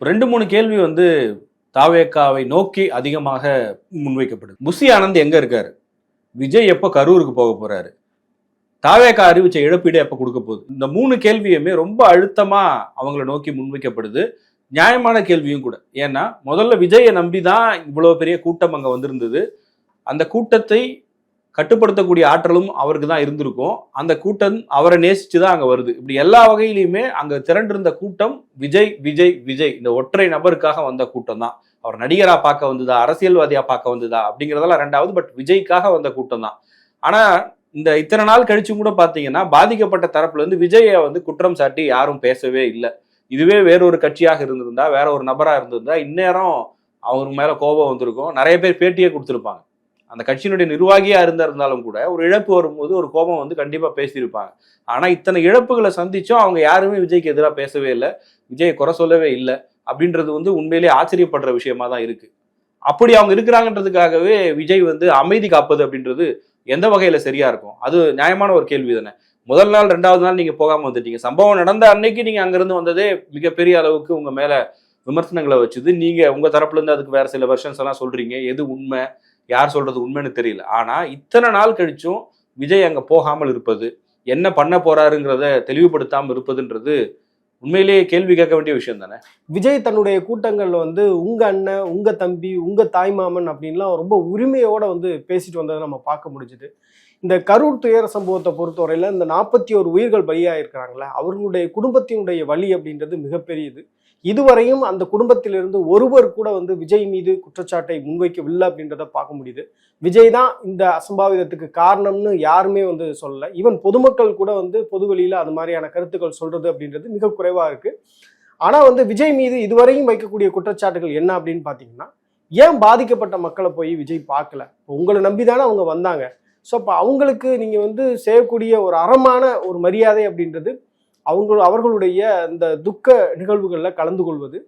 ரெண்டு மூணு கேள்வி வந்து தாவேக்காவை நோக்கி அதிகமாக முன்வைக்கப்படுது புசி ஆனந்த் எங்க இருக்காரு? விஜய் எப்போ கரூருக்கு போக போறாரு? தாவேக்கா அறிவிச்ச இழப்பீடு எப்போ கொடுக்க போகுது? இந்த மூணு கேள்வியுமே ரொம்ப அழுத்தமா அவங்கள நோக்கி முன்வைக்கப்படுது. நியாயமான கேள்வியும் கூட. ஏன்னா முதல்ல விஜயை நம்பி தான் இவ்வளவு பெரிய கூட்டம் அங்க வந்திருந்தது. அந்த கூட்டத்தை கட்டுப்படுத்தக்கூடிய ஆற்றலும் அவருக்கு தான் இருந்திருக்கும். அந்த கூட்டம் அவரை நேசிச்சு தான் அங்கே வருது. இப்படி எல்லா வகையிலையுமே அங்கே திரண்டிருந்த கூட்டம் விஜய் விஜய் விஜய். இந்த ஒற்றை நபருக்காக வந்த கூட்டம் தான். அவர் நடிகராக பார்க்க வந்ததா அரசியல்வாதியாக பார்க்க வந்ததா அப்படிங்கிறதெல்லாம் ரெண்டாவது பட் விஜய்க்காக வந்த கூட்டம் தான். ஆனால் இந்த இத்தனை நாள் கழிச்சும் கூட பார்த்தீங்கன்னா பாதிக்கப்பட்ட தரப்புலேருந்து விஜயை வந்து குற்றம் சாட்டி யாரும் பேசவே இல்லை. இதுவே வேறொரு கட்சியாக இருந்திருந்தா வேற ஒரு நபராக இருந்திருந்தா இந்நேரம் அவங்க மேலே கோபம் வந்திருக்கும். நிறைய பேர் பேட்டியே கொடுத்துருப்பாங்க. அந்த கட்சியினுடைய நிர்வாகியா இருந்திருந்தாலும் கூட ஒரு இழப்பு வரும்போது ஒரு கோபம் வந்து கண்டிப்பா பேசியிருப்பாங்க. ஆனா இத்தனை இழப்புகளை சந்திச்சும் அவங்க யாருமே விஜய்க்கு எதிராக பேசவே இல்லை. விஜயை குறை சொல்லவே இல்லை. அப்படின்றது வந்து உண்மையிலேயே ஆச்சரியப்படுற விஷயமா தான் இருக்கு. அப்படி அவங்க இருக்கிறாங்கன்றதுக்காகவே விஜய் வந்து அமைதி காப்பது அப்படின்றது எந்த வகையில சரியா இருக்கும்? அது நியாயமான ஒரு கேள்வி தானே. முதல் நாள் ரெண்டாவது நாள் நீங்க போகாம வந்துட்டீங்க. சம்பவம் நடந்த அன்னைக்கு நீங்க அங்கிருந்து வந்ததே மிகப்பெரிய அளவுக்கு உங்க மேல விமர்சனங்களை வச்சுது. நீங்க உங்க தரப்புல இருந்து அதுக்கு வேற சில வெர்ஷன்ஸ் எல்லாம் சொல்றீங்க. எது உண்மை? யார் சொல்றது உண்மைன்னு தெரியல. ஆனா இத்தனை நாள் கழிச்சும் விஜய் அங்க போகாமல் இருப்பது என்ன பண்ண போறாருங்கிறத தெளிவுபடுத்தாமல் இருப்பதுன்றது உண்மையிலேயே கேள்வி கேட்க வேண்டிய விஷயம் தானே? விஜய் தன்னுடைய கூட்டங்கள்ல வந்து உங்க அண்ணன் உங்க தம்பி உங்க தாய்மாமன் அப்படின்லாம் ரொம்ப உரிமையோட வந்து பேசிட்டு வந்ததை நம்ம பார்க்க முடிஞ்சுது. இந்த கரூர் துயர சம்பவத்தை பொறுத்தவரையில இந்த நாற்பத்தி ஒரு உயிர்கள் பலியாயிருக்கிறாங்களே அவர்களுடைய குடும்பத்தினுடைய வழி அப்படின்றது மிகப்பெரியது. இதுவரையும் அந்த குடும்பத்திலிருந்து ஒருவர் கூட வந்து விஜய் மீது குற்றச்சாட்டை முன்வைக்கவில்லை அப்படின்றத பார்க்க முடியுது. விஜய் தான் இந்த அசம்பாவிதத்துக்கு காரணம்னு யாருமே வந்து சொல்லல. ஈவன் பொதுமக்கள் கூட வந்து பொதுவெளியில் அது மாதிரியான கருத்துக்கள் சொல்றது அப்படின்றது மிக குறைவாக இருக்கு. ஆனால் வந்து விஜய் மீது இதுவரையும் வைக்கக்கூடிய குற்றச்சாட்டுகள் என்ன அப்படின்னு பார்த்தீங்கன்னா ஏன் பாதிக்கப்பட்ட மக்களை போய் விஜய் பார்க்கல? உங்களை நம்பி தானே அவங்க வந்தாங்க. ஸோ அப்போ அவங்களுக்கு நீங்கள் வந்து செய்யக்கூடிய ஒரு அறமான ஒரு மரியாதை அப்படின்றது அவங்க அவர்களுடைய இந்த துக்க நிகழ்வுகளில் கலந்து கொள்வது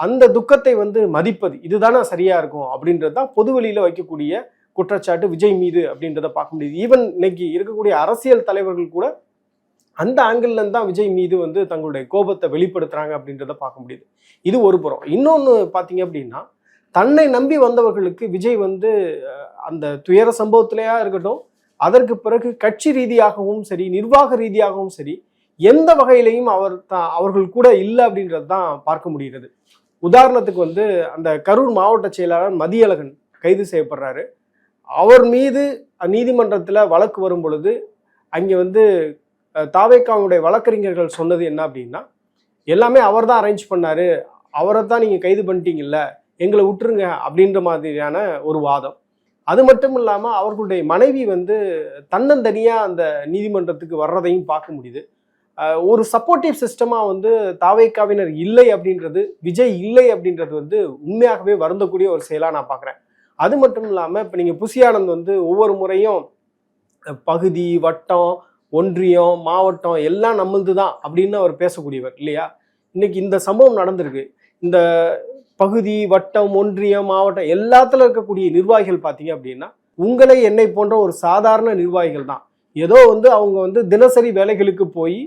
அந்த துக்கத்தை வந்து மதிப்பது இதுதானே சரியா இருக்கும் அப்படின்றது தான் பொதுவெளியில் வைக்கக்கூடிய குற்றச்சாட்டு விஜய் மீது அப்படின்றத பார்க்க முடியுது. ஈவன் இன்னைக்கு இருக்கக்கூடிய அரசியல் தலைவர்கள் கூட அந்த ஆங்கிள் தான் விஜய் மீது வந்து தங்களுடைய கோபத்தை வெளிப்படுத்துறாங்க அப்படின்றத பார்க்க முடியுது. இது ஒரு புறம். இன்னொன்று பார்த்தீங்க அப்படின்னா தன்னை நம்பி வந்தவர்களுக்கு விஜய் வந்து அந்த துயர சம்பவத்திலேயா இருக்கட்டும் அதற்கு பிறகு கட்சி ரீதியாகவும் சரி நிர்வாக ரீதியாகவும் சரி எந்த வகையிலையும் அவர் தான் அவர்கள் கூட இல்லை அப்படின்றது தான் பார்க்க முடிகிறது. உதாரணத்துக்கு வந்து அந்த கரூர் மாவட்ட செயலாளர் மதியழகன் கைது செய்யப்படுறாரு. அவர் மீது நீதிமன்றத்தில் வழக்கு வரும் பொழுது அங்கே வந்து தாவேக்காவுடைய வழக்கறிஞர்கள் சொன்னது என்ன அப்படின்னா எல்லாமே அவர் தான் அரேஞ்ச் பண்ணார். அவரை தான் நீங்கள் கைது பண்ணிட்டீங்கல்ல எங்களை விட்டுருங்க அப்படின்ற மாதிரியான ஒரு வாதம். அது மட்டும் இல்லாமல் அவர்களுடைய மனைவி வந்து தன்னந்தனியாக அந்த நீதிமன்றத்துக்கு வர்றதையும் பார்க்க முடியுது. ஒரு சப்போர்ட்டிவ் சிஸ்டமாக வந்து தாவேக்காவினர் இல்லை அப்படின்றது விஜய் இல்லை அப்படின்றது வந்து உண்மையாகவே வருந்தக்கூடிய ஒரு செயலாக நான் பார்க்குறேன் அது மட்டும் இல்லாமல் இப்போ நீங்கள் புசியானந்த் வந்து ஒவ்வொரு முறையும் பகுதி வட்டம் ஒன்றியம் மாவட்டம் எல்லாம் நம்மளது தான் அப்படின்னு அவர் பேசக்கூடியவர் இல்லையா? இன்னைக்கு இந்த சம்பவம் நடந்திருக்கு. இந்த பகுதி வட்டம் ஒன்றியம் மாவட்டம் எல்லாத்துல இருக்கக்கூடிய நிர்வாகிகள் பார்த்தீங்க அப்படின்னா உங்களை என்னை போன்ற ஒரு சாதாரண நிர்வாகிகள் தான். ஏதோ வந்து அவங்க வந்து தினசரி வேலைகளுக்கு போய்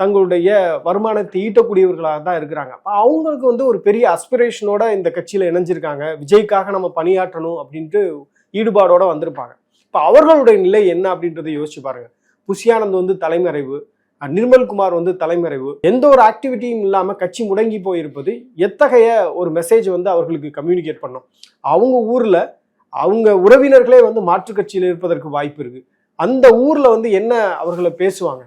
தங்களுடைய வருமானத்தை ஈட்டக்கூடியவர்களாக தான் இருக்கிறாங்க. அப்போ அவங்களுக்கு வந்து ஒரு பெரிய அஸ்பிரேஷனோட இந்த கட்சியில் இணைஞ்சிருக்காங்க. விஜய்க்காக நம்ம பணியாற்றணும் அப்படின்ட்டு ஈடுபாடோட வந்திருப்பாங்க. இப்போ அவர்களுடைய நிலை என்ன அப்படின்றத யோசிச்சு பாருங்க. புஷியானந்த் வந்து தலைமறைவு நிர்மல்குமார் வந்து தலைமறைவு எந்த ஒரு ஆக்டிவிட்டியும் இல்லாமல் கட்சி முடங்கி போயிருப்பது எத்தகைய ஒரு மெசேஜ் வந்து அவர்களுக்கு கம்யூனிகேட் பண்ணும்? அவங்க ஊரில் அவங்க உறவினர்களே வந்து மாற்றுக் கட்சியில் இருப்பதற்கு வாய்ப்பு இருக்கு. அந்த ஊரில் வந்து என்ன அவர்களை பேசுவாங்க?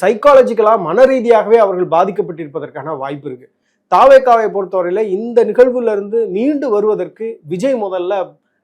சைக்காலஜிக்கலாக மன ரீதியாகவே அவர்கள் பாதிக்கப்பட்டிருப்பதற்கான வாய்ப்பு இருக்குது தாவேக்காவை பொறுத்தவரையில இந்த நிகழ்வுலேருந்து மீண்டு வருவதற்கு விஜய் முதல்ல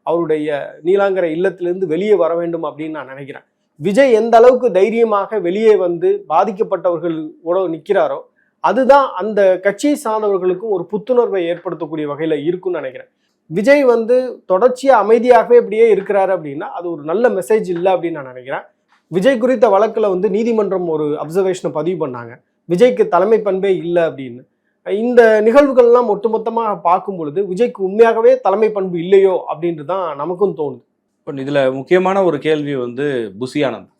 அவருடைய நீலாங்கரை இல்லத்திலிருந்து வெளியே வர வேண்டும் அப்படின்னு நான் நினைக்கிறேன். விஜய் எந்த அளவுக்கு தைரியமாக வெளியே வந்து பாதிக்கப்பட்டவர்களோட நிற்கிறாரோ அதுதான் அந்த கட்சியை சார்ந்தவர்களுக்கும் ஒரு புத்துணர்வை ஏற்படுத்தக்கூடிய வகையில் இருக்கும்னு நினைக்கிறேன். விஜய் வந்து தொடர்ச்சியாக அமைதியாகவே இப்படியே இருக்கிறாரு அப்படின்னா அது ஒரு நல்ல மெசேஜ் இல்லை அப்படின்னு நான் நினைக்கிறேன். விஜய் குறித்த வழக்கில் வந்து நீதிமன்றம் ஒரு அப்சர்வேஷனை பதிவு பண்ணாங்க. விஜய்க்கு தலைமை பண்பே இல்லை அப்படின்னு. இந்த நிகழ்வுகள்லாம் ஒட்டுமொத்தமாக பார்க்கும் பொழுது விஜய்க்கு உண்மையாகவே தலைமை பண்பு இல்லையோ அப்படின்ட்டு தான் நமக்கும் தோணுது. இப்போ இதில் முக்கியமான ஒரு கேள்வி வந்து புசியானந்த்.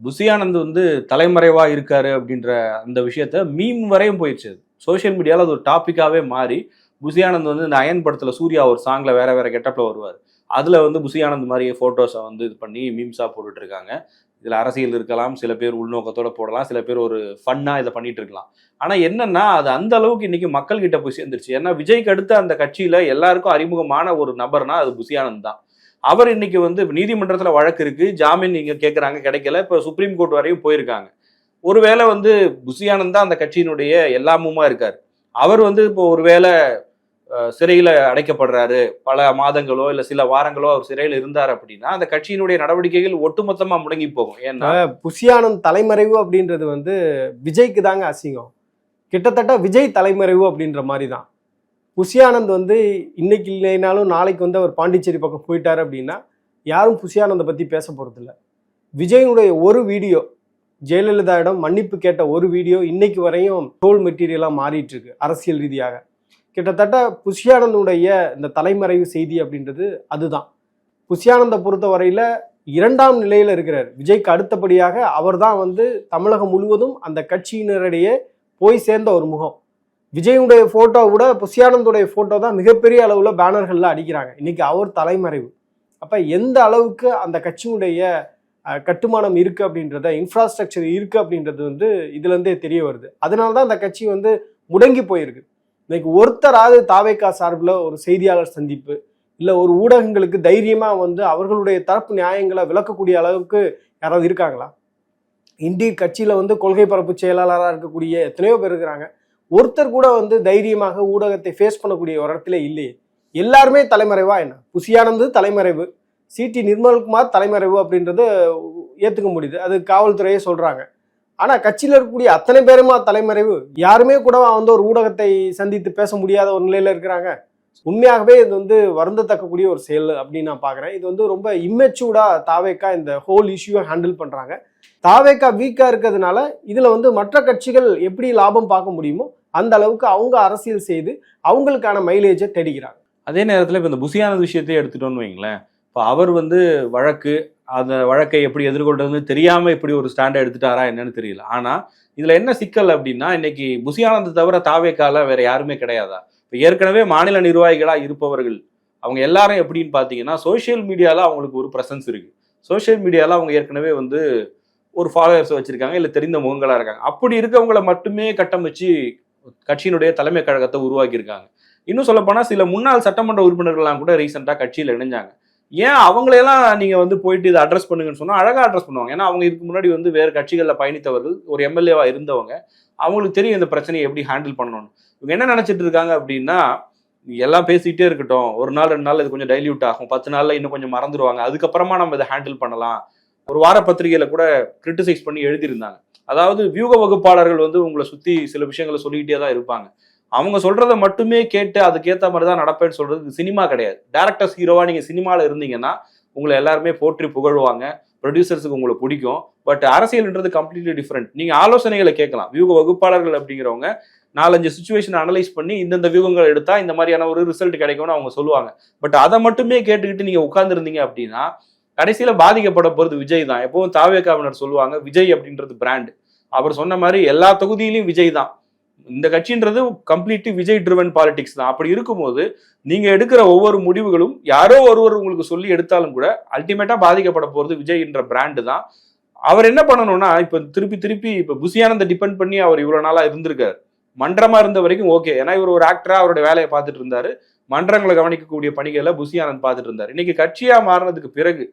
புசியானந்த் வந்து தலைமறைவாக இருக்காரு அப்படின்ற அந்த விஷயத்த மீம் வரையும் போயிடுச்சு. அது. சோஷியல் மீடியாவில் அது ஒரு டாப்பிக்காகவே மாறி புசியானந்த் வந்து இந்த அயன் படத்தில் சூர்யா ஒரு சாங்கில் வேற வேற கெட்டப்பில் வருவார். அதில் வந்து புசியானந்த் மாதிரியே ஃபோட்டோஸை வந்து இது பண்ணி மீம்ஸாக போட்டுட்டு இருக்காங்க. இதில் அரசியல் இருக்கலாம் சில பேர் உள்நோக்கத்தோட போடலாம் சில பேர் ஒரு ஃபன்னாக இதை பண்ணிட்டு இருக்கலாம். ஆனால் என்னன்னா அது அந்த அளவுக்கு இன்னைக்கு மக்கள்கிட்ட போய் சேர்ந்துருச்சு. ஏன்னா விஜய்க்கு அடுத்த அந்த கட்சியில் எல்லாருக்கும் அறிமுகமான ஒரு நபர்னா அது புசியானந்த் தான். அவர் இன்னைக்கு வந்து நீதிமன்றத்தில் வழக்கு இருக்கு. ஜாமீன் நீங்க கேட்குறாங்க கிடைக்கல. இப்போ சுப்ரீம் கோர்ட் வரையும் போயிருக்காங்க. ஒருவேளை வந்து புசியானந்த் தான் அந்த கட்சியினுடைய எல்லாமுமா இருக்கார். அவர் வந்து இப்போ ஒருவேளை சிறையில் அடைக்கப்படுறாரு. பல மாதங்களோ இல்லை சில வாரங்களோ அவர் சிறையில் இருந்தார் அப்படின்னா அந்த கட்சியினுடைய நடவடிக்கைகள் ஒட்டுமொத்தமாக முடங்கி போகும். ஏன்னா புசியானந்த் தலைமறைவு அப்படின்றது வந்து விஜய்க்கு தாங்க அசிங்கம். கிட்டத்தட்ட விஜய் தலைமறைவு அப்படின்ற மாதிரி தான் புசியானந்த் வந்து இன்னைக்கு இல்லைனாலும் நாளைக்கு வந்து அவர் பாண்டிச்சேரி பக்கம் போயிட்டாரு அப்படின்னா யாரும் புசியானந்தை பற்றி பேச போகிறதில்ல விஜயனுடைய ஒரு வீடியோ ஜெயலலிதாவிடம் மன்னிப்பு கேட்ட ஒரு வீடியோ இன்னைக்கு வரையும் டோல் மெட்டீரியலாக மாறிட்டு இருக்கு அரசியல் ரீதியாக. கிட்டத்தட்ட புஷியானந்துடைய இந்த தலைமறைவு செய்தி அப்படின்றது அதுதான். புஷ்யானந்தை பொறுத்த வரையில இரண்டாம் நிலையில இருக்கிறார். விஜய்க்கு அடுத்தபடியாக அவர் தான் வந்து தமிழகம் முழுவதும் அந்த கட்சியினரிடையே போய் சேர்ந்த ஒரு முகம். விஜயனுடைய போட்டோ விட புஷியானந்துடைய போட்டோ தான் மிகப்பெரிய அளவுல பேனர்கள்ல அடிக்கிறாங்க. இன்னைக்கு அவர் தலைமறைவு. அப்ப எந்த அளவுக்கு அந்த கட்சியினுடைய கட்டுமானம் இருக்கு அப்படின்றத இன்ஃப்ராஸ்ட்ரக்சர் இருக்கு அப்படின்றது வந்து இதுல இருந்தே தெரிய வருது. அதனால தான் அந்த கட்சி வந்து முடங்கி போயிருக்கு. இன்னைக்கு ஒருத்தராவது தாவேக்கா சார்பில் ஒரு செய்தியாளர் சந்திப்பு இல்லை ஒரு ஊடகங்களுக்கு தைரியமாக வந்து அவர்களுடைய தரப்பு நியாயங்களை விளக்கக்கூடிய அளவுக்கு யாராவது இருக்காங்களா? இந்திய கட்சியில் வந்து கொள்கை பரப்பு செயலாளராக இருக்கக்கூடிய எத்தனையோ பேர் இருக்கிறாங்க. ஒருத்தர் கூட வந்து தைரியமாக ஊடகத்தை ஃபேஸ் பண்ணக்கூடிய ஒரு இடத்துல இல்லையே. எல்லாருமே தலைமறைவா என்ன? புசியானந்து தலைமறைவு சிடி நிர்மல்குமார் தலைமறைவு அப்படின்றது ஏற்றுக்க முடியுது. அது காவல்துறையே சொல்கிறாங்க ஆனா கட்சியில இருக்கக்கூடிய அத்தனை பேருமா தலைமறைவு? யாருமே கூட வந்து ஒரு ஊடகத்தை சந்தித்து பேச முடியாத ஒரு நிலையில இருக்கிறாங்க? உண்மையாகவே இது வந்து வருந்தத்தக்கக்கூடிய ஒரு செயல் அப்படின்னு நான் பாக்குறேன் இது வந்து ரொம்ப இம்மெச்சூர்டா தாவேக்கா இந்த ஹோல் இஷ்யூவை ஹேண்டில் பண்றாங்க. தாவேக்கா வீக்கா இருக்கிறதுனால இதுல வந்து மற்ற கட்சிகள் எப்படி லாபம் பார்க்க முடியுமோ அந்த அளவுக்கு அவங்க அரசியல் செய்து அவங்களுக்கான மைலேஜை தேடிக்கிறாங்க அதே நேரத்தில் இப்போ இந்த புசியானந்த் விஷயத்தையே எடுத்துட்டோம்னு வைங்களேன். இப்போ அவர் வந்து வழக்கு அந்த வழக்கை எப்படி எதிர்கொள்றதுன்னு தெரியாமல் இப்படி ஒரு ஸ்டாண்டை எடுத்துட்டாரா என்னன்னு தெரியல. ஆனால் இதில் என்ன சிக்கல் அப்படின்னா இன்னைக்கு புசியானந்த் தவிர தாவேக்கால வேற யாருமே கிடையாதா? இப்போ ஏற்கனவே மாநில நிர்வாகிகளாக இருப்பவர்கள் அவங்க எல்லாரும் எப்படின்னு பார்த்தீங்கன்னா சோஷியல் மீடியாவில் அவங்களுக்கு ஒரு ப்ரெசன்ஸ் இருக்கு. சோஷியல் மீடியாவில் அவங்க ஏற்கனவே வந்து ஒரு ஃபாலோவர்ஸ் வச்சுருக்காங்க இல்லை தெரிந்த முகங்களாக இருக்காங்க. அப்படி இருக்கவங்கள மட்டுமே கட்டமைச்சு கட்சியினுடைய தலைமை கழகத்தை உருவாக்கியிருக்காங்க. இன்னும் சொல்லப்போனால் சில முன்னாள் சட்டமன்ற உறுப்பினர்கள்லாம் கூட ரீசெண்டாக கட்சியில் இணைஞ்சாங்க. ஏன் அவங்களையெல்லாம் நீங்கள் வந்து போயிட்டு இதை அட்ரஸ் பண்ணுங்கன்னு சொன்னால் அழகாக அட்ரஸ் பண்ணுவாங்க. ஏன்னா அவங்க இதுக்கு முன்னாடி வந்து வேறு கட்சிகளில் பயணித்தவர்கள் ஒரு எம்எல்ஏவாக இருந்தவங்க அவங்களுக்கு தெரியும் இந்த பிரச்சனையை எப்படி ஹேண்டில் பண்ணணும்னு. இவங்க என்ன நினச்சிட்டு இருக்காங்க அப்படின்னா எல்லாம் பேசிக்கிட்டே இருக்கட்டும். ஒரு நாள் ரெண்டு நாள் இது கொஞ்சம் டைல்யூட் ஆகும். பத்து நாளில் இன்னும் கொஞ்சம் மறந்துடுவாங்க அதுக்கப்புறமா நம்ம இதை ஹேண்டில் பண்ணலாம். ஒரு வார பத்திரிகையில் கூட கிரிட்டிசைஸ் பண்ணி எழுதியிருந்தாங்க. அதாவது வியூக வகுப்பாளர்கள் வந்து உங்களை சுற்றி சில விஷயங்களை சொல்லிக்கிட்டே தான் இருப்பாங்க. அவங்க சொல்றத மட்டுமே கேட்டு அதுக்கேற்ற மாதிரி தான் நடப்பேன்னு சொல்றது சினிமா கிடையாது. டேரக்டர்ஸ் ஹீரோவா நீங்க சினிமாவில் இருந்தீங்கன்னா உங்களை எல்லாருமே போற்றி புகழ்வாங்க. ப்ரொடியூசர்ஸுக்கு உங்களை பிடிக்கும். பட் அரசியல்ன்றது கம்ப்ளீட்லி டிஃப்ரெண்ட் நீங்க ஆலோசனைகளை கேட்கலாம். வியூக வகுப்பாளர்கள் அப்படிங்கிறவங்க நாலஞ்சு சுச்சுவேஷன் அனலைஸ் பண்ணி இந்தந்த வியூகங்கள் எடுத்தா இந்த மாதிரியான ஒரு ரிசல்ட் கிடைக்கும்னு அவங்க சொல்லுவாங்க. பட் அதை மட்டுமே கேட்டுக்கிட்டு நீங்க உட்கார்ந்துருந்தீங்க அப்படின்னா கடைசியில பாதிக்கப்பட போறது விஜய் தான். எப்பவும் தாவேக்காவினர் சொல்லுவாங்க விஜய் அப்படின்றது பிராண்ட் அவர் சொன்ன மாதிரி எல்லா தொகுதியிலும் விஜய் தான். இந்த கட்சின்றது கம்ப்ளீட்லி விஜய் ட்ரிவன் பாலிடிக்ஸ் தான். அப்படி இருக்கும்போது நீங்க எடுக்கிற ஒவ்வொரு முடிவுகளும் யாரோ ஒருவர் உங்களுக்கு சொல்லி எடுத்தாலும் கூட அல்டிமேட்டா பாதிக்கப்பட போறது விஜய் என்ற பிராண்டு தான். அவர் என்ன பண்ணணும்னா இப்ப திருப்பி திருப்பி இப்ப புசியானந்த டிபெண்ட் பண்ணி அவர் இவ்வளவு நாளா இருந்திருக்காரு. மன்றமா இருந்த வரைக்கும் ஓகே ஏன்னா இவர் ஒரு ஆக்டரா அவரோட வேலையை பார்த்துட்டு இருந்தாரு. மன்றங்களை கவனிக்கக்கூடிய பணிகளை புசியானந்த் பார்த்துட்டு இருந்தார். இன்னைக்கு கட்சியா மாறினதுக்கு பிறகு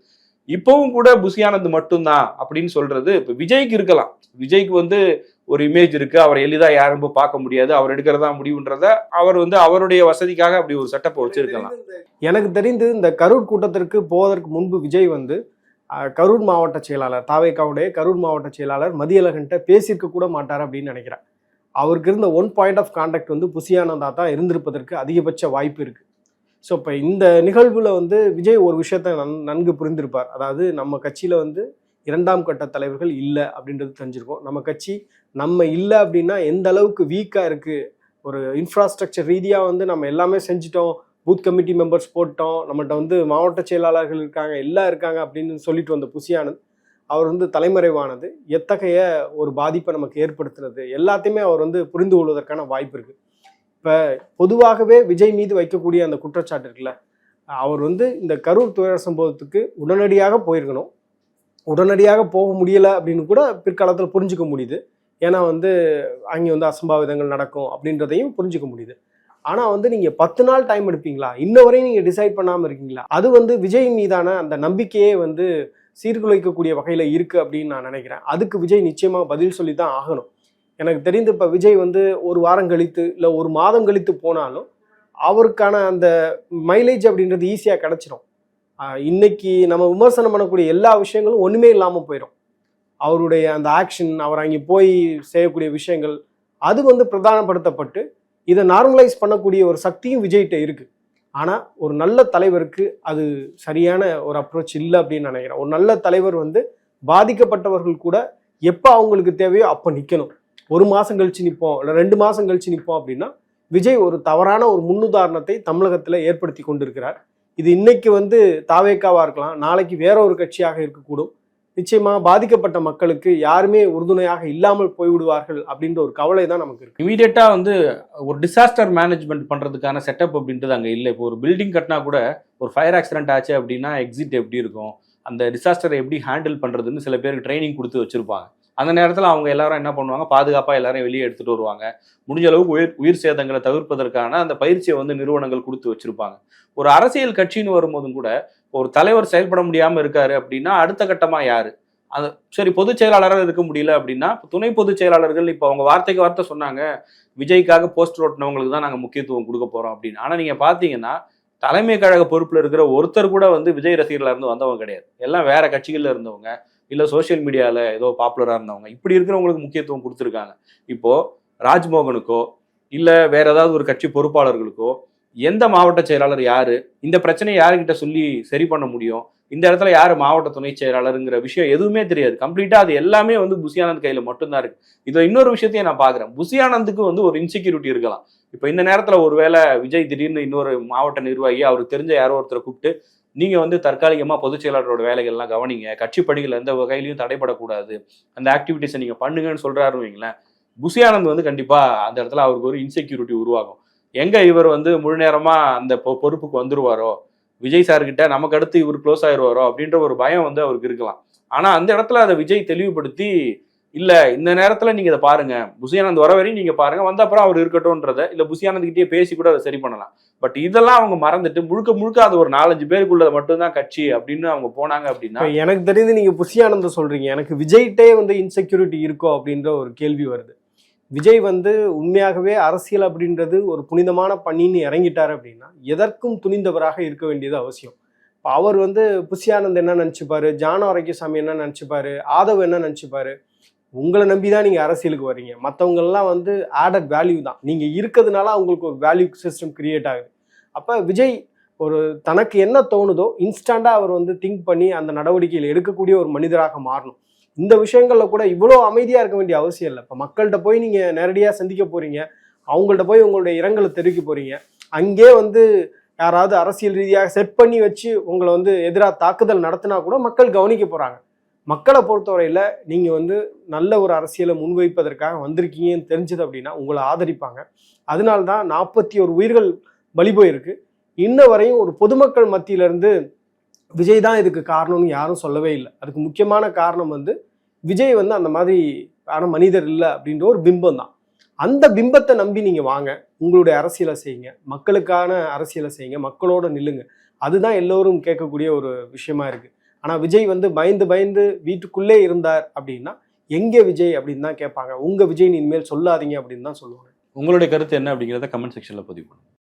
இப்பவும் கூட புசியானந்த் மட்டும்தான் அப்படின்னு சொல்றது இப்ப விஜய்க்கு இருக்கலாம். விஜய்க்கு வந்து ஒரு இமேஜ் இருக்கு அவரை எளிதா யாரும் போய் பார்க்க முடியாது அவர் எடுக்கிறதா முடிவுன்றத அவர் வந்து அவருடைய வசதிக்காக அப்படி ஒரு செட்டப்பை வச்சிருக்கலாம். எனக்கு தெரிந்து இந்த கரூர் கூட்டத்திற்கு போவதற்கு முன்பு விஜய் வந்து கரூர் மாவட்ட செயலாளர் தாவேக்காவுடைய கரூர் மாவட்ட செயலாளர் மதியழகன்ட்ட பேசியிருக்க கூட மாட்டார் அப்படின்னு நினைக்கிறேன். அவருக்கு இருந்த ஒன் பாயிண்ட் ஆஃப் கான்டாக்ட் வந்து புசியானந்தா தான் இருந்திருப்பதற்கு அதிகபட்ச வாய்ப்பு இருக்கு. ஸோ இப்போ இந்த நிகழ்வுல வந்து விஜய் ஒரு விஷயத்த நன் நன்கு புரிந்திருப்பார். அதாவது நம்ம கட்சியில வந்து இரண்டாம் கட்ட தலைவர்கள் இல்லை அப்படின்றது தெரிஞ்சிருக்கோம். நம்ம கட்சி நம்ம இல்லை அப்படின்னா எந்த அளவுக்கு வீக்காக இருக்குது ஒரு இன்ஃப்ராஸ்ட்ரக்சர் ரீதியாக வந்து நம்ம எல்லாமே செஞ்சிட்டோம். பூத் கமிட்டி மெம்பர்ஸ் போட்டோம். நம்மகிட்ட வந்து மாவட்ட செயலாளர்கள் இருக்காங்க எல்லாம் இருக்காங்க அப்படின்னு சொல்லிட்டு வந்த புசியானந்த் அவர் வந்து தலைமறைவானது. எத்தகைய ஒரு பாதிப்பை நமக்கு ஏற்படுத்துறது எல்லாத்தையுமே அவர் வந்து புரிந்து கொள்வதற்கான வாய்ப்பு இருக்குது இப்போ பொதுவாகவே விஜய் மீது வைக்கக்கூடிய அந்த குற்றச்சாட்டு இருக்குல்ல அவர் வந்து இந்த கரூர் துயர சம்பவத்துக்கு உடனடியாக போயிருக்கணும். உடனடியாக போக முடியல அப்படின்னு கூட பிற்காலத்தில் புரிஞ்சுக்க முடியுது. ஏன்னா வந்து அங்கே வந்து அசம்பாவிதங்கள் நடக்கும் அப்படின்றதையும் புரிஞ்சுக்க முடியுது. ஆனால் வந்து நீங்கள் பத்து நாள் டைம் எடுப்பீங்களா? இன்ன வரையும் நீங்கள் டிசைட் பண்ணாமல் இருக்கீங்களா? அது வந்து விஜய் மீதான அந்த நம்பிக்கையே வந்து சீர்குலைக்கக்கூடிய வகையில் இருக்குது அப்படின்னு நான் நினைக்கிறேன். அதுக்கு விஜய் நிச்சயமாக பதில் சொல்லி தான் ஆகணும். எனக்கு தெரிந்து இப்போ விஜய் வந்து ஒரு வாரம் கழித்து இல்லை ஒரு மாதம் கழித்து போனாலும் அவருக்கான அந்த மைலேஜ் அப்படின்றது ஈஸியாக கிடச்சிரும். இன்னைக்கு நம்ம விமர்சனம் பண்ணக்கூடிய எல்லா விஷயங்களும் ஒன்றுமே இல்லாமல் போயிடும் அவருடைய அந்த ஆக்ஷன் அவர் அங்கே போய் செய்யக்கூடிய விஷயங்கள் அது வந்து பிரதானப்படுத்தப்பட்டு இதை நார்மலைஸ் பண்ணக்கூடிய ஒரு சக்தியும் விஜய்கிட்ட இருக்கு. ஆனால் ஒரு நல்ல தலைவருக்கு அது சரியான ஒரு அப்ரோச் இல்லை அப்படின்னு நினைக்கிறேன். ஒரு நல்ல தலைவர் வந்து பாதிக்கப்பட்டவர்கள் கூட எப்போ அவங்களுக்கு தேவையோ அப்போ நிற்கணும் ஒரு மாதம் கழிச்சு நிற்போம் இல்லை ரெண்டு மாதம் கழிச்சு நிற்போம் அப்படின்னா விஜய் ஒரு தவறான ஒரு முன்னுதாரணத்தை தமிழகத்தில் ஏற்படுத்தி கொண்டிருக்கிறார். இது இன்னைக்கு வந்து தாவேக்காவா இருக்கலாம். நாளைக்கு வேற ஒரு கட்சியாக இருக்கக்கூடும். நிச்சயமா பாதிக்கப்பட்ட மக்களுக்கு யாருமே உறுதுணையாக இல்லாமல் போய்விடுவார்கள் அப்படின்ற ஒரு கவலை தான் நமக்கு இருக்கு. இமீடியட்டா வந்து ஒரு டிசாஸ்டர் மேனேஜ்மெண்ட் பண்றதுக்கான செட்டப் அப்படின்றது அங்கே இல்லை. இப்போ ஒரு பில்டிங் கட்டினா கூட ஒரு ஃபயர் ஆக்சிடென்ட் ஆச்சு அப்படின்னா எக்ஸிட் எப்படி இருக்கும்? அந்த டிசாஸ்டரை எப்படி ஹேண்டில் பண்றதுன்னு சில பேருக்கு ட்ரைனிங் கொடுத்து வச்சிருப்பாங்க. அந்த நேரத்தில் அவங்க எல்லாரும் என்ன பண்ணுவாங்க? பாதுகாப்பாக எல்லாரையும் வெளியே எடுத்துட்டு வருவாங்க. முடிஞ்ச அளவுக்கு உயிர் உயிர் சேதங்களை தவிர்ப்பதற்கான அந்த பயிற்சியை வந்து நிறுவனங்கள் கொடுத்து வச்சிருப்பாங்க. ஒரு அரசியல் கட்சின்னு வரும்போதும் கூட ஒரு தலைவர் செயல்பட முடியாமல் இருக்காரு அப்படின்னா அடுத்த கட்டமாக யாரு? அது சரி பொதுச் செயலாளராக இருக்க முடியல அப்படின்னா துணை பொதுச் செயலாளர்கள் இப்போ அவங்க வார்த்தைக்கு வார்த்தை சொன்னாங்க. விஜய்க்காக போஸ்ட் ஓட்டினவங்களுக்கு தான் நாங்கள் முக்கியத்துவம் கொடுக்க போகிறோம் அப்படின்னு. ஆனால் நீங்கள் பார்த்தீங்கன்னா தலைமை கழக பொறுப்பில் இருக்கிற ஒருத்தர் கூட வந்து விஜய் ரசிகர்களா இருந்து வந்தவங்க கிடையாது. எல்லாம் வேற கட்சிகளில் இருந்தவங்க. இல்லை சோஷியல் மீடியாவில் ஏதோ பாப்புலராக இருந்தவங்க. இப்படி இருக்கிறவங்களுக்கு முக்கியத்துவம் கொடுத்துருக்காங்க. இப்போது ராஜ்மோகனுக்கோ இல்லை வேற ஏதாவது ஒரு கட்சி பொறுப்பாளர்களுக்கோ எந்த மாவட்ட செயலாளர் யாரு இந்த பிரச்சனையை யாருக்கிட்ட சொல்லி சரி பண்ண முடியும் இந்த இடத்துல யார் மாவட்ட துணை செயலாளருங்கிற விஷயம் எதுவுமே தெரியாது. கம்ப்ளீட்டா அது எல்லாமே வந்து புசியானந்த் கையில மட்டும்தான் இருக்கு. இதுல இன்னொரு விஷயத்தையும் நான் பாக்குறேன் புசியானந்துக்கு வந்து ஒரு இன்செக்யூரிட்டி இருக்கலாம். இப்ப இந்த நேரத்துல ஒருவேளை விஜய் திடீர்னு இன்னொரு மாவட்ட நிர்வாகி அவருக்கு தெரிஞ்ச யாரோ ஒருத்தரை கூப்பிட்டு நீங்கள் வந்து தற்காலிகமாக பொதுச் செயலாளரோட வேலைகள்லாம் கவனிங்க. கட்சி பணிகள் எந்த வகையிலையும் தடைபடக்கூடாது. அந்த ஆக்டிவிட்டிஸை நீங்கள் பண்ணுங்கன்னு சொல்கிறாரு வைங்களேன் புசியானந்த் வந்து கண்டிப்பாக அந்த இடத்துல அவருக்கு ஒரு இன்செக்யூரிட்டி உருவாகும். எங்கே இவர் வந்து முழு நேரமாக அந்த பொ- பொறுப்புக்கு வந்துருவாரோ விஜய் சார்கிட்ட நமக்கு அடுத்து இவர் க்ளோஸ் ஆயிடுவாரோ அப்படின்ற ஒரு பயம் வந்து அவருக்கு இருக்கலாம். ஆனால் அந்த இடத்துல அதை விஜய் தெளிவுபடுத்தி இல்லை இந்த நேரத்தில் நீங்கள் இதை பாருங்க. புசியானந்த் வர வரையும் நீங்கள் பாருங்கள் வந்த அப்புறம் அவர் இருக்கட்டும்ன்றத இல்லை புசியானந்த் கிட்டே பேசி கூட அதை சரி பண்ணலாம். பட் இதெல்லாம் அவங்க மறந்துட்டு முழுக்க முழுக்க அது ஒரு நாலஞ்சு பேருக்குள்ளது மட்டும்தான் கட்சி அப்படின்னு அவங்க போனாங்க அப்படின்னா எனக்கு தெரிந்து நீங்க புசியானந்த சொல்றீங்க. எனக்கு விஜய்கிட்டே வந்து இன்செக்யூரிட்டி இருக்கோ அப்படின்ற ஒரு கேள்வி வருது. விஜய் வந்து உண்மையாகவே அரசியல் அப்படின்றது ஒரு புனிதமான பணின்னு இறங்கிட்டாரு அப்படின்னா எதற்கும் துணிந்தவராக இருக்க வேண்டியது அவசியம். இப்போ அவர் வந்து புசியானந்த் என்ன நினச்சிப்பாரு? ஜான ஆரோக்கியசாமி என்ன நினச்சிப்பாரு? ஆதவ் என்ன நினச்சிப்பாரு? உங்களை நம்பி தான் நீங்கள் அரசியலுக்கு வர்றீங்க. மற்றவங்கெல்லாம் வந்து ஆடட் வேல்யூ தான். நீங்கள் இருக்கிறதுனால அவங்களுக்கு ஒரு வேல்யூ சிஸ்டம் கிரியேட் ஆகுது. அப்போ விஜய் ஒரு தனக்கு என்ன தோணுதோ இன்ஸ்டண்ட்டாக அவர் வந்து திங்க் பண்ணி அந்த நடவடிக்கையில் எடுக்கக்கூடிய ஒரு மனிதராக மாறணும். இந்த விஷயங்களில் கூட இவ்வளோ அமைதியாக இருக்க வேண்டிய அவசியம் இல்லை. இப்போ மக்கள்கிட்ட போய் நீங்கள் நேரடியாக சந்திக்க போகிறீங்க அவங்கள்ட்ட போய் உங்களுடைய இரங்கலை தெரிவிக்க போகிறீங்க அங்கே வந்து யாராவது அரசியல் ரீதியாக செட் பண்ணி வச்சு உங்களை வந்து எதிராக தாக்குதல் நடத்தினா கூட மக்கள் கவனிக்க போகிறாங்க மக்களை பொறுத்தவரையில் நீங்கள் வந்து நல்ல ஒரு அரசியலை முன்வைப்பதற்காக வந்திருக்கீங்கன்னு தெரிஞ்சது அப்படின்னா உங்களை ஆதரிப்பாங்க. அதனால தான் நாற்பத்தி ஒரு உயிர்கள் பலி போயிருக்கு. இன்ன வரையும் ஒரு பொதுமக்கள் மத்தியிலேருந்து விஜய் தான் இதுக்கு காரணம்னு யாரும் சொல்லவே இல்லை. அதுக்கு முக்கியமான காரணம் வந்து விஜய் வந்து அந்த மாதிரி ஆன மனிதர் இல்லை அப்படின்ற ஒரு பிம்பம் தான். அந்த பிம்பத்தை நம்பி நீங்கள் வாங்க. உங்களுடைய அரசியலை செய்யுங்க. மக்களுக்கான அரசியலை செய்யுங்க. மக்களோட நில்லுங்க. அதுதான் எல்லோரும் கேட்கக்கூடிய ஒரு விஷயமா இருக்குது ஆனால் விஜய் வந்து பயந்து பயந்து வீட்டுக்குள்ளே இருந்தார் அப்படின்னா எங்கே விஜய்? அப்படின்னு தான் கேட்பாங்க. உங்கள் விஜய் இனிமேல் சொல்லாதீங்க அப்படின்னு தான் சொல்லுவாங்க. உங்களுடைய கருத்து என்ன அப்படிங்கிறத கமெண்ட் செக்ஷனில் பதிவு பண்ணுங்க.